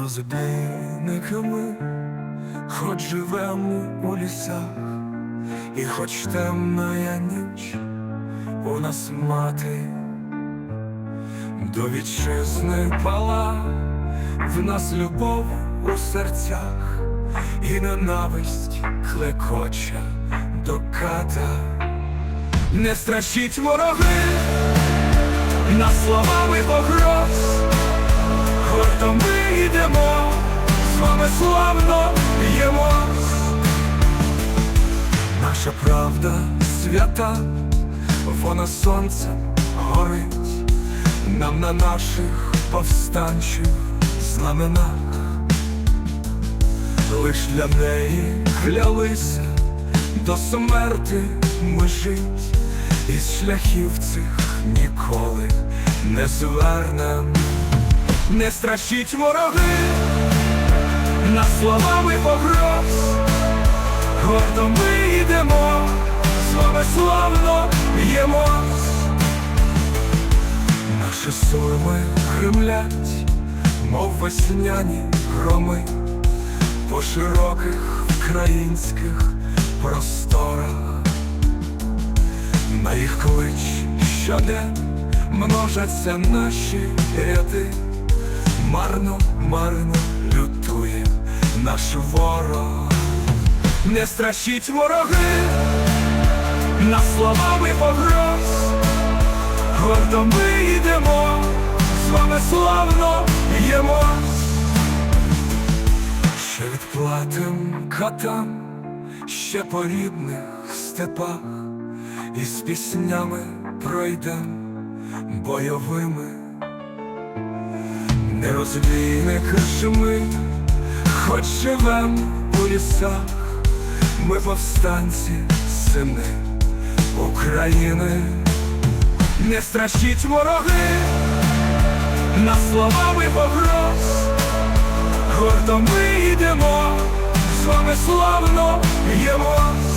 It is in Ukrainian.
Розбійниками, хоч живемо у лісах, і хоч темна ніч у нас мати, до вітчизни пала, в нас любов у серцях, і ненависть клекоче до ката. Не страшіть вороги, на словами погроз, гуртом ми йдемо, з вами славно б'ємось. Наша правда свята, вона сонцем горить, нам на наших повстанчих знаменах. Лиш для неї клялися до смерти ми жить, із шляхів цих ніколи не звернем. Не страшіть вороги, на словами погроз, гордо ми йдемо, з вами славно б'ємось. Наші сурми гримлять, мов весняні громи, по широких українських просторах. На їх клич щоден множаться наші ряди, марно, марно лютує наш ворог. Не страшіть вороги, на словами погроз, гордо ми йдемо, з вами славно б'ємось. Ще відплатим катам, ще по рідних степах, і з піснями пройдем бойовими. Не розбійники ж ми, хоч живем у лісах, ми повстанці, сини України. Не страшіть вороги, на словами погроз, гордо ми йдемо, з вами славно б'ємось.